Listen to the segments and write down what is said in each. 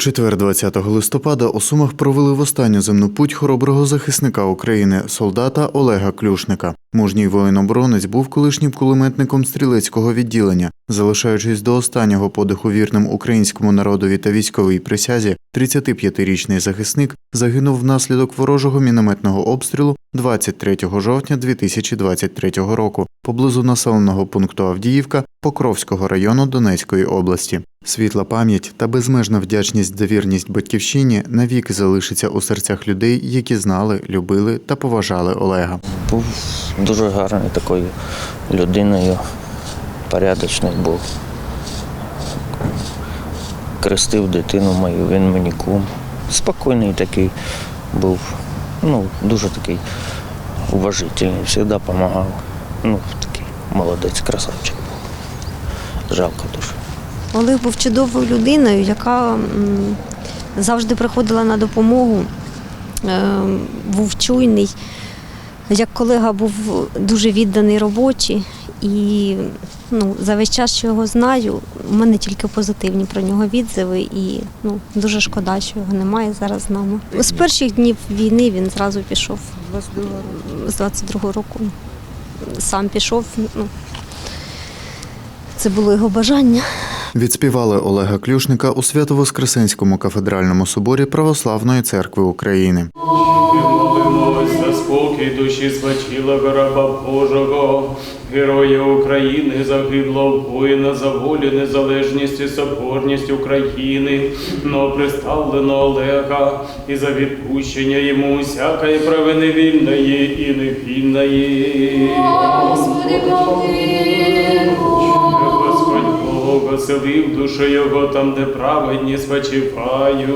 четвер, 20 листопада, у Сумах провели в останню земну путь хороброго захисника України, солдата Олега Клюшника. Мужній воїн-оборонець був колишнім кулеметником стрілецького відділення. Залишаючись до останнього подиху вірним українському народові та військовій присязі, 35-річний захисник загинув внаслідок ворожого мінометного обстрілу 23 жовтня 2023 року поблизу населеного пункту Авдіївка Покровського району Донецької області. Світла пам'ять та безмежна вдячність за вірність батьківщині навіки залишиться у серцях людей, які знали, любили та поважали Олега. Був дуже гарною такою людиною, порядочний був. Крестив дитину мою, він мені кум. Спокійний такий був, ну, дуже такий уважительний, завжди допомагав. Ну, такий молодець, красавчик був. Жалко дуже. Олег був чудовою людиною, яка завжди приходила на допомогу, е, був чуйний. Як колега був дуже відданий роботі, і ну, за весь час, що його знаю, у мене тільки позитивні про нього відзиви, і ну, дуже шкода, що його немає зараз з нами. З перших днів війни він зразу пішов з 22-го року. Сам пішов. Ну, це було його бажання. Відспівали Олега Клюшника у Свято-Воскресенському кафедральному соборі Православної церкви України. За спокій душі спочилого раба Божого, героя України, загиблого воїна за волю, незалежність і соборність України, но приставлено Олега і за відпущення йому всякої провини вільної і невільної. Господи, помилуй. Оселив душу його там, де праведні спочивають.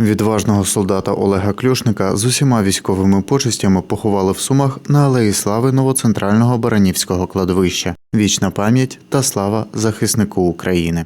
Відважного солдата Олега Клюшника з усіма військовими почестями поховали в Сумах на Алеї Слави новоцентрального Баранівського кладовища. Вічна пам'ять та слава захиснику України.